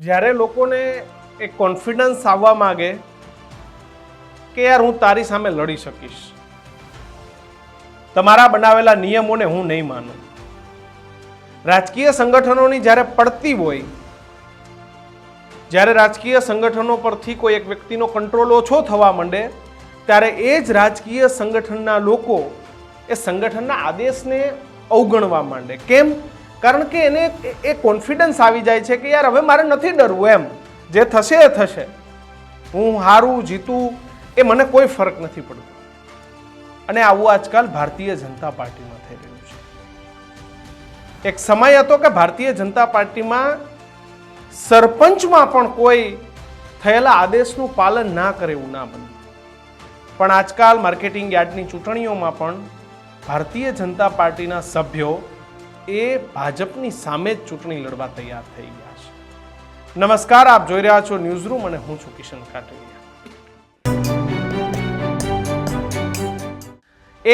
જ્યારે લોકોને એક કોન્ફિડન્સ આવવા માંગે કે યાર હું તારી સામે લડી શકીશ. તમારા બનાવેલા નિયમોને હું નહીં માનું. રાજકીય સંગઠનોની જ્યારે પડતી હોય, જ્યારે રાજકીય સંગઠનો પરથી કોઈ એક વ્યક્તિનો કંટ્રોલ ઓછો થવા માંડે, ત્યારે એ જ રાજકીય સંગઠનના લોકો એ સંગઠનના આદેશને અવગણવા માંડે. કેમ? કારણ કે એને એ કોન્ફિડન્સ આવી જાય છે કે યાર હવે મારે નથી ડરવું એમ. જે થશે એ થશે. હું હારું, જીતું, એ મને કોઈ ફરક નથી પડતો. અને આવું આજકાલ ભારતીય જનતા પાર્ટીમાં થઈ રહ્યું છે. એક સમય હતો કે ભારતીય જનતા પાર્ટીમાં સરપંચમાં પણ કોઈ થયેલા આદેશનું પાલન ના કરે એવું ના બન્યું પણ આજકાલ માર્કેટિંગ યાર્ડની ચૂંટણીઓમાં પણ ભારતીય જનતા પાર્ટીના સભ્યો એ ભાજપની સામે જ ચૂંટણી લડવા તૈયાર થઈ ગયા છે. નમસ્કાર, આપ જોઈ રહ્યા છો ન્યૂઝ રૂમ અને હું છું કિશન કાટડિયા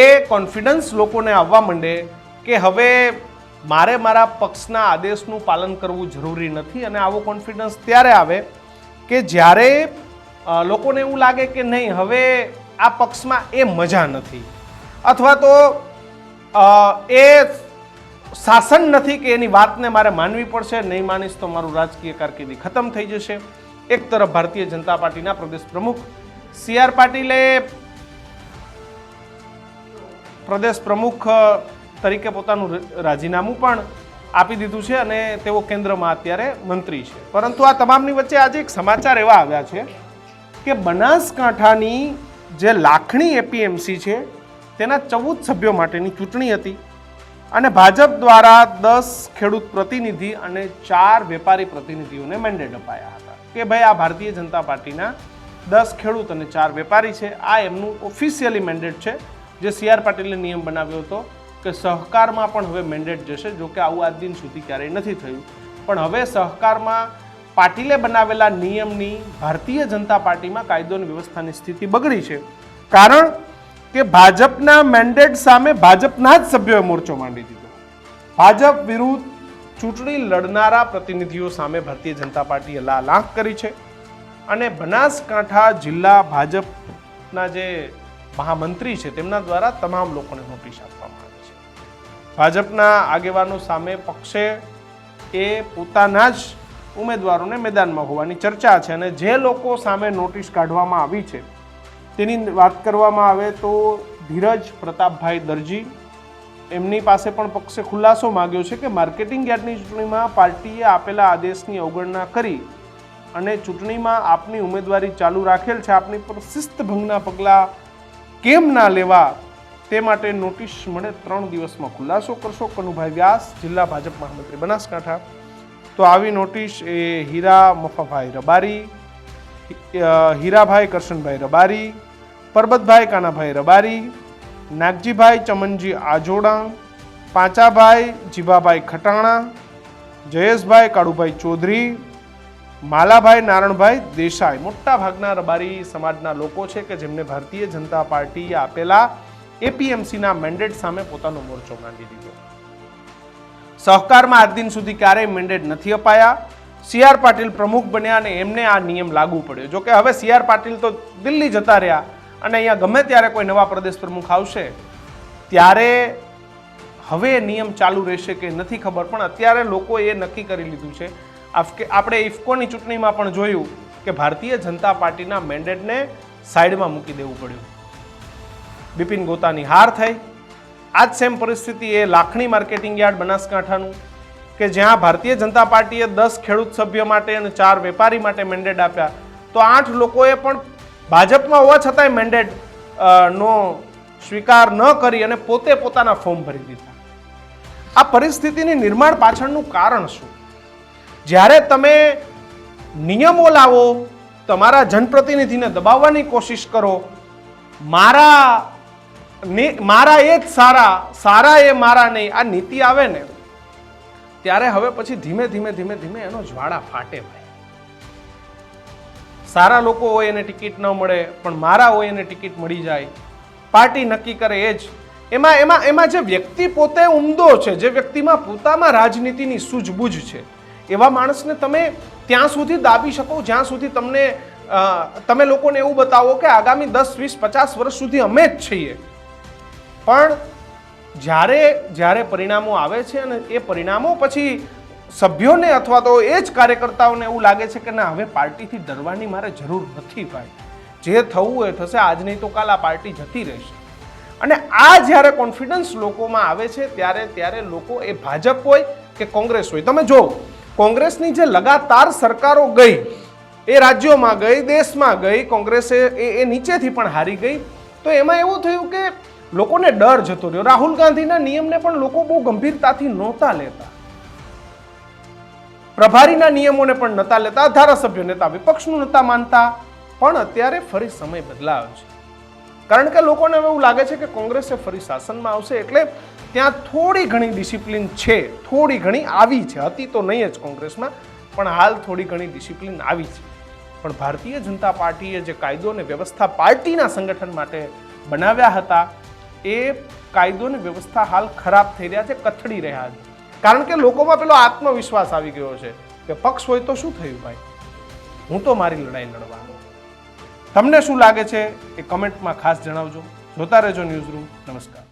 એ કોન્ફિડન્સ લોકોને આવવા માંડે કે હવે મારે મારા પક્ષના આદેશનું પાલન કરવું જરૂરી નથી અને આવો કોન્ફિડન્સ ત્યારે આવે કે જ્યારે લોકોને એવું લાગે કે નહીં, હવે આ પક્ષમાં એ મજા નથી. અથવા તો એ શાસન નથી કે એની વાતને મારે માનવી પડશે, નહીં માનીશ તો મારું રાજકીય કારકિર્દી ખતમ થઈ જશે. એક તરફ ભારતીય જનતા પાર્ટીના પ્રદેશ પ્રમુખ સી આર પાટીલે પ્રદેશ પ્રમુખ તરીકે પોતાનું રાજીનામું પણ આપી દીધું છે અને તેઓ કેન્દ્રમાં અત્યારે મંત્રી છે. પરંતુ આ તમામની વચ્ચે આજે એક સમાચાર એવા આવ્યા છે કે બનાસકાંઠાની જે લાખણી એપીએમસી છે, તેના ચૌદ સભ્યો માટેની ચૂંટણી હતી. અને ભાજપ દ્વારા દસ ખેડૂત પ્રતિનિધિ અને ચાર વેપારી પ્રતિનિધિઓને મેન્ડેટ અપાયા હતા. કે ભાઈ આ ભારતીય જનતા પાર્ટીના દસ ખેડૂત અને ચાર વેપારી છે, આ એમનું ઓફિશિયલી મેન્ડેટ છે. જે સી આર પાટીલે નિયમ બનાવ્યો હતો કે સહકારમાં પણ હવે મેન્ડેટ જશે, જો કે આવું આજ દિન સુધી ક્યારેય નથી થયું. પણ હવે સહકારમાં પાટીલે બનાવેલા નિયમની ભારતીય જનતા પાર્ટીમાં કાયદો અને વ્યવસ્થાની સ્થિતિ બગડી છે. કારણ કે ભાજપના મેન્ડેટ સામે ભાજપના જ સભ્યોએ મોરચો માંડી દીધો. ભાજપ વિરુદ્ધ ચૂંટણી લડનારા પ્રતિનિધિઓ સામે ભારતીય જનતા પાર્ટીએ લાલાંક કરી છે અને બનાસકાંઠા જિલ્લા ભાજપના જે મહામંત્રી છે તેમના દ્વારા તમામ લોકોને નોટિસ આપવામાં આવી છે. ભાજપના આગેવાનો સામે પક્ષે એ પોતાના જ ઉમેદવારોને મેદાનમાં હોવાની ચર્ચા છે અને જે લોકો સામે નોટિસ કાઢવામાં આવી છે તેની વાત કરવામાં આવે તો ધીરજ પ્રતાપભાઈ દરજી એમની પાસે પણ પક્ષે ખુલાસો માંગ્યો છે કે માર્કેટિંગ યાર્ડની ચૂંટણીમાં પાર્ટીએ આપેલા આદેશની અવગણના કરી અને ચૂંટણીમાં આપની ઉમેદવારી ચાલુ રાખેલ છે. આપની પર શિસ્ત ભંગના પગલાં કેમ ના લેવા તે માટે નોટિસ મળે ત્રણ દિવસમાં. ખુલાસો કરશો કનુભાઈ વ્યાસ, જિલ્લા ભાજપ મહામંત્રી બનાસકાંઠા. તો આવી નોટિસ એ હીરા મફાભાઈ રબારી હીરાભાઈ કરશનભાઈ રબારી, પરબતભાઈ કાનાભાઈ રબારી, નાગજીભાઈ ચમનજી આજોડા, પાંચાભાઈ જીભાભાઈ ખટાણા, જયેશભાઈ કાળુભાઈ ચૌધરી, માલાભાઈ નારણભાઈ દેસાઈ મોટા ભાગના રબારી સમાજના લોકો છે કે જેમને ભારતીય જનતા પાર્ટીએ આપેલા એપીએમસીના મેન્ડેટ સામે પોતાનો મોરચો માંડી દીધો. સહકારમાં આજ દિન સુધી ક્યારેય મેન્ડેટ નથી અપાયા. સી આર પાટીલ પ્રમુખ બન્યા અને એમને આ નિયમ લાગુ પડ્યો. જોકે હવે સી આર પાટીલ તો દિલ્હી જતા રહ્યા અને અહીંયા ગમે ત્યારે કોઈ નવા પ્રદેશ પ્રમુખ આવશે, ત્યારે હવે નિયમ ચાલુ રહેશે કે નથી ખબર, પણ અત્યારે લોકોએ એ નક્કી કરી લીધું છે. આપણે ઇફકોની ચૂંટણીમાં પણ જોયું કે ભારતીય જનતા પાર્ટીના મેન્ડેટને સાઈડમાં મૂકી દેવું પડ્યું. બિપિન ગોતાની હાર થઈ. આ જ સેમ પરિસ્થિતિ એ લાખણી માર્કેટિંગ યાર્ડ બનાસકાંઠાનું કે જ્યાં ભારતીય જનતા પાર્ટીએ દસ ખેડૂત સભ્ય માટે અને ચાર વેપારી માટે મેન્ડેટ આપ્યા. તો આઠ લોકોએ પણ ભાજપમાં હોવા છતાંય મેન્ડેટ નો સ્વીકાર ન કરી અને પોતે પોતાના ફોર્મ ભરી દીધા. આ પરિસ્થિતિની નિર્માણ પાછળનું કારણ શું? જ્યારે તમે નિયમો લાવો, તમારા જનપ્રતિનિધિને દબાવવાની કોશિશ કરો, મારા ને- મારા એ જ સારા સારા એ મારા નહીં, આ નીતિ આવે ને ત્યારે હવે પછી ધીમે ધીમે ધીમે ધીમે એનો જ્વાળા ફાટે ભાઈ. સારા લોકો હોય એને ટિકિટ ન મળે, પણ મારા હોય એને ટિકિટ મળી જાય. પાર્ટી નક્કી કરે એ જ. એમાં એમાં એમાં જે વ્યક્તિ પોતે ઉમદો છે, જે વ્યક્તિમાં પોતામાં રાજનીતિની સૂઝબૂઝ છે, એવા માણસને તમે ત્યાં સુધી દાબી શકો, જ્યાં સુધી તમને તમે લોકોને એવું બતાવો કે આગામી દસ, વીસ, પચાસ વર્ષ સુધી અમે જ છીએ. પણ જ્યારે જ્યારે પરિણામો આવે છે અને એ પરિણામો પછી સભ્યોને અથવા તો એ જ કાર્યકર્તાઓને એવું લાગે છે કે ના, હવે પાર્ટીથી ડરવાની મારે જરૂર નથી ભાઈ. જે થવું એ થશે આજ નહીં તો કાલ આ પાર્ટી જતી રહેશે. અને આ જ્યારે કોન્ફિડન્સ લોકોમાં આવે છે, ત્યારે ત્યારે લોકો એ ભાજપ હોય કે કોંગ્રેસ હોય. તમે જો કોંગ્રેસની જે લગાતાર સરકારો ગઈ, એ રાજ્યોમાં ગઈ, દેશમાં ગઈ, કોંગ્રેસે એ નીચેથી પણ હારી ગઈ, તો એમાં એવું થયું કે લોકોને ડર જતો રહ્યો. રાહુલ ગાંધીના નિયમને પણ લોકો બહુ ગંભીરતાથી નહોતા લેતા. પ્રભારીના નિયમોને પણ નહોતા લેતા. ધારાસભ્યો નેતા, વિપક્ષનું નહોતા માનતા. પણ અત્યારે ફરી સમય બદલાયો છે. કારણ કે લોકોને હવે એવું લાગે છે કે કોંગ્રેસે ફરી શાસનમાં આવશે એટલે ત્યાં થોડી ઘણી ડિસિપ્લિન છે. થોડી ઘણી આવી છે. હતી તો નહીં જ કોંગ્રેસમાં, પણ હાલ થોડી ઘણી ડિસિપ્લિન આવી છે. પણ ભારતીય જનતા પાર્ટીએ જે કાયદો અને વ્યવસ્થા પાર્ટીના સંગઠન માટે બનાવ્યા હતા એ કાયદો અને વ્યવસ્થા હાલ ખરાબ થઈ રહ્યા છે, કથળી રહ્યા છે. કારણ કે લોકોમાં પેલો આત્મવિશ્વાસ આવી ગયો છે કે પક્ષ હોય તો શું થયું ભાઈ? હું તો મારી લડાઈ લડવાનો. તમને શું લાગે છે એ કમેન્ટમાં ખાસ જણાવજો. જોતા રહેજો ન્યૂઝ રૂમ નમસ્કાર.